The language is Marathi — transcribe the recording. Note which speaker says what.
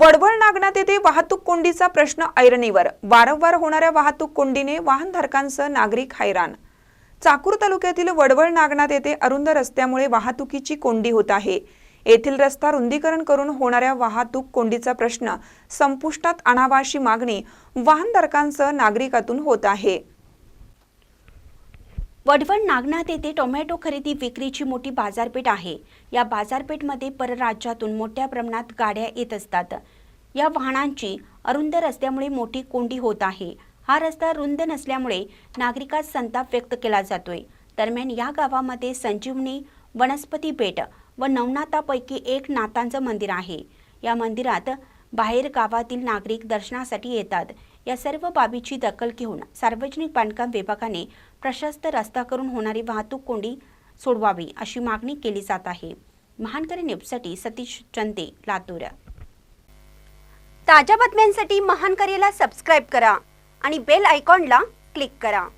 Speaker 1: वडवळ नागनाथ येथे वाहतूक कोंडीचा प्रश्न ऐरणीवर. वारंवार होणाऱ्या वाहतूक कोंडीने वाहनधारकांसह नागरिक हैराण. चाकूर तालुक्यातील वडवळ नागनाथ येथे अरुंद रस्त्यामुळे वाहतुकीची कोंडी होत आहे. येथील रस्ता रुंदीकरण करून होणाऱ्या वाहतूक कोंडीचा प्रश्न संपुष्टात आणावा अशी मागणी वाहनधारकांसह नागरिकातून होत आहे.
Speaker 2: वडवण नागनाथ येथे टोमॅटो खरेदी विक्रीची मोठी बाजारपेठ आहे. या बाजारपेठमध्ये परराज्यातून मोठ्या प्रमाणात गाड्या येत असतात. या वाहनांची अरुंद रस्त्यामुळे मोठी कोंडी होत आहे. हा रस्ता रुंद नसल्यामुळे नागरिकात संताप व्यक्त केला जातोय. दरम्यान या गावामध्ये संजीवनी वनस्पती पेठ व नवनाथापैकी एक नाथांचं मंदिर आहे. या मंदिरात बाहेर गावातील नागरिक दर्शनासाठी येतात. या सर्व बाबीची दखल घेऊन सार्वजनिक बांधकाम विभागाने प्रशस्त रस्ता करून होणारी वाहतूक कोंडी सोडवावी अशी मागणी केली जात आहे. महानकरी न्यूजसाठी सतीश चंदे लातूर. ताज्या बातम्यांसाठी महानकरीला सबस्क्राईब करा आणि बेल आयकॉनला क्लिक करा.